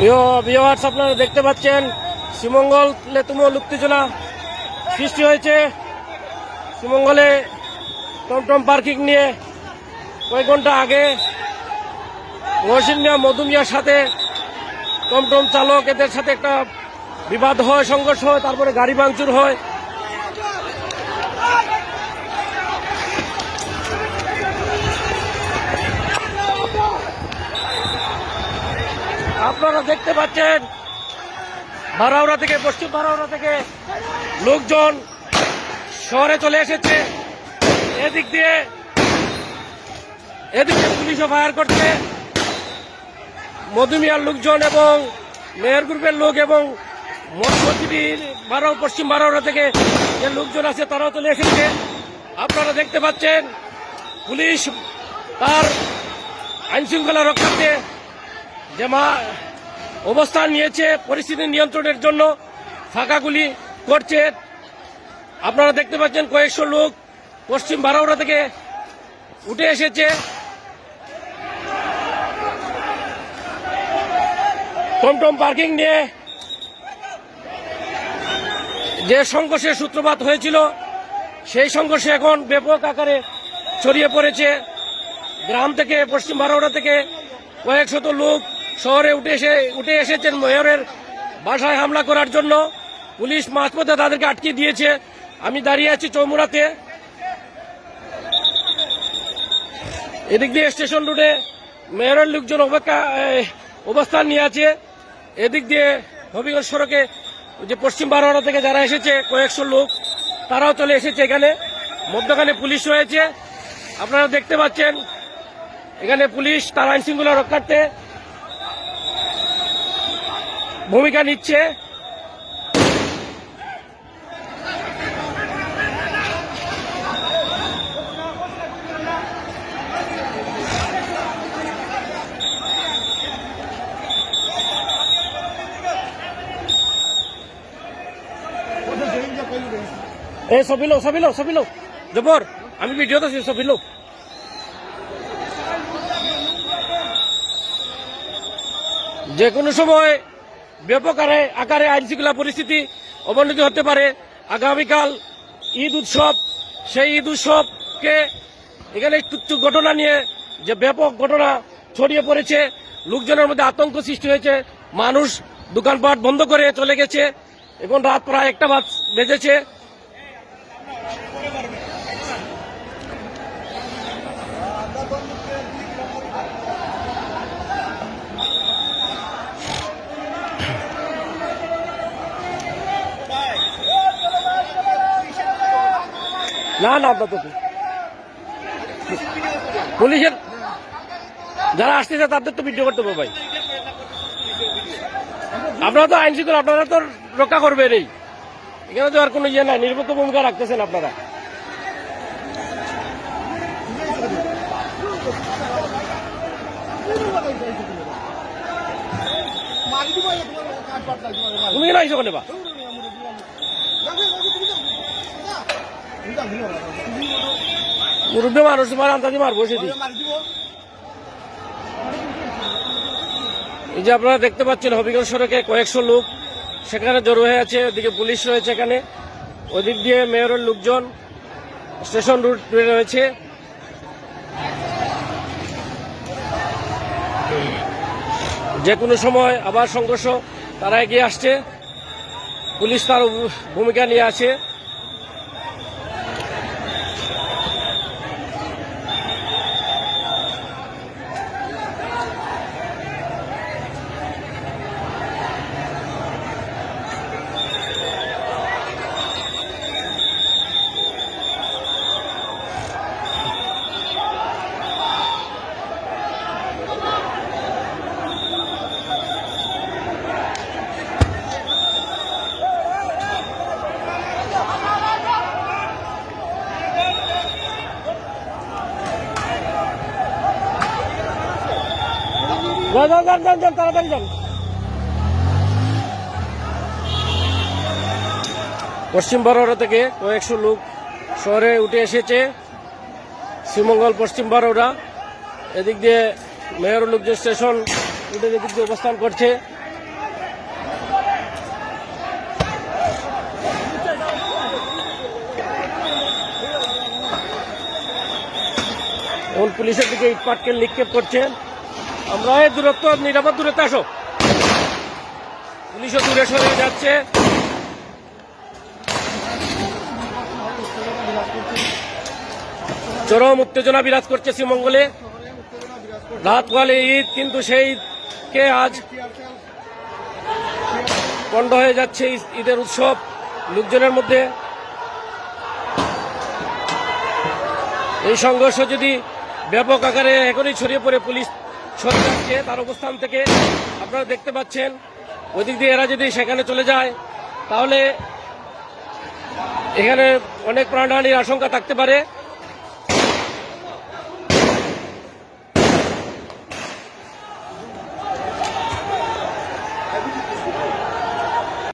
Viewers আপনারা দেখতে পাচ্ছেন শ্রীমঙ্গল তুমুল উত্তেজনা সৃষ্টি হয়েছে। শ্রীমঙ্গলে টমটম পার্কিং নিয়ে কয়েক ঘণ্টা আগে মহসিন মিয়া মধু মিয়ার সাথে টমটম চালক এদের সাথে একটা বিবাদ হয়, সংঘর্ষ হয়, তারপরে গাড়ি ভাঙচুর হয়। আপনারা দেখতে পাচ্ছেন বারাউরা থেকে, পশ্চিম বারাউরা থেকে লোকজন শহরে চলে এসেছে। এদিক দিয়ে, এদিকে পুলিশও ফায়ার করছে। মধুমিয়ার লোকজন এবং মেয়র গ্রুপের লোক এবং মধ্যজীবীর বারো পশ্চিম বারাউরা থেকে যে লোকজন আছে, তারাও চলে এসেছে। আপনারা দেখতে পাচ্ছেন, পুলিশ তার আইনশৃঙ্খলা রক্ষার্থে যে মা অবস্থান নিয়েছে, পরিস্থিতি নিয়ন্ত্রণের জন্য ফাঁকাগুলি করছে। আপনারা দেখতে পাচ্ছেন কয়েকশো লোক পশ্চিম বারাউরা থেকে উঠে এসেছে। টমটম পার্কিং নিয়ে যে সংঘর্ষের সূত্রপাত হয়েছিল, সেই সংঘর্ষে এখন ব্যাপক আকারে ছড়িয়ে পড়েছে। গ্রাম থেকে, পশ্চিম বারোড়া থেকে কয়েক শত লোক শহরে উঠে এসে, উঠে এসেছেন মেয়রের বাসায় হামলা করার জন্য। পুলিশ মাঝপথে তাদেরকে আটকে দিয়েছে। আমি দাঁড়িয়ে আছি চৌমুরাতে এদিক দিয়ে স্টেশন রোডে মেয়রের লোকজন অপেক্ষা অবস্থান নিয়ে আছে। এদিক দিয়ে হবিগঞ্জ সড়কে যে পশ্চিম বারোয়ারা থেকে যারা এসেছে, কয়েকশো লোক, তারাও চলে এসেছে এখানে। মধ্যখানে পুলিশ রয়েছে। আপনারা দেখতে পাচ্ছেন, এখানে পুলিশ তার আইন শৃঙ্খলা রক্ষার্থে ভূমিকা নিচ্ছে। এ ছবি লো ছবি লো ছবি লো জবর আমি ভিডিওতে আছি ছবি লো যে কোনো সময় ব্যাপক আকারে আইন শৃঙ্খলা পরিস্থিতি অবনতি হতে পারে। আগামীকাল ঈদ উৎসব, সেই ঈদ উৎসবকে এখানে তুচ্ছ ঘটনা নিয়ে যে ব্যাপক ঘটনা ছড়িয়ে পড়েছে, লোকজনের মধ্যে আতঙ্ক সৃষ্টি হয়েছে, মানুষ দোকানপাট বন্ধ করে চলে গেছে এখন রাত প্রায় একটা বাজ বেজেছে। না না, আপনার তো পুলিশের যারা আসতেছে, তাদের তো ভিডিও করতে হবে ভাই। আপনারা তো আইন শৃঙ্খলা, আপনারা তো রক্ষা করবেন এই এখানে তো আর কোনো ইয়ে নাই নির্ভর ভূমিকা রাখতেছেন আপনারা। তুমি কেন আইসো কোনে বা? মুরব্বী মানুষ, তোমার আন্দাজি মারবো সেদি এই যে আপনারা দেখতে পাচ্ছেন, হবিগঞ্জ সড়কে কয়েকশো লোক সেখানে জড়ো হয়ে আছে ওদিকে পুলিশ রয়েছে এখানে। ওদিক দিয়ে মেয়রের লোকজন স্টেশন রুট রয়েছে। যে কোনো সময় আবার সংঘর্ষ, তারা এগিয়ে আসছে। পুলিশ তার ভূমিকা নিয়ে আছে। যান যান যান যান তাড়াতাড়ি যান। পশ্চিম বারোড়া থেকে কয়েকশো লোক শহরে উঠে এসেছে। শ্রীমঙ্গল, পশ্চিম বারোড়া এদিক দিয়ে মেয়র লোক যে স্টেশন, উঠে এদিক দিয়ে অবস্থান করছে। এখন পুলিশের দিকে ইটপাটকেল নিক্ষেপ করছে। আমরা এই দূরত্ব, নিরাপদ দূরত্বে আসো। পুলিশও দূরে সরে যাচ্ছে। চরম উত্তেজনা বিরাজ করছে শ্রীমঙ্গলে রাত বলে ঈদ, কিন্তু সেই কে আজ পণ্ড হয়ে যাচ্ছে ঈদ- ঈদের উৎসব লোকজনের মধ্যে। এই সংঘর্ষ যদি ব্যাপক আকারে এখনই ছড়িয়ে পড়ে, পুলিশ সরে যাচ্ছে তার অবস্থান থেকে আপনারা দেখতে পাচ্ছেন। ওদিক দিয়ে এরা যদি সেখানে চলে যায়, তাহলে এখানে অনেক প্রাণহানির আশঙ্কা থাকতে পারে।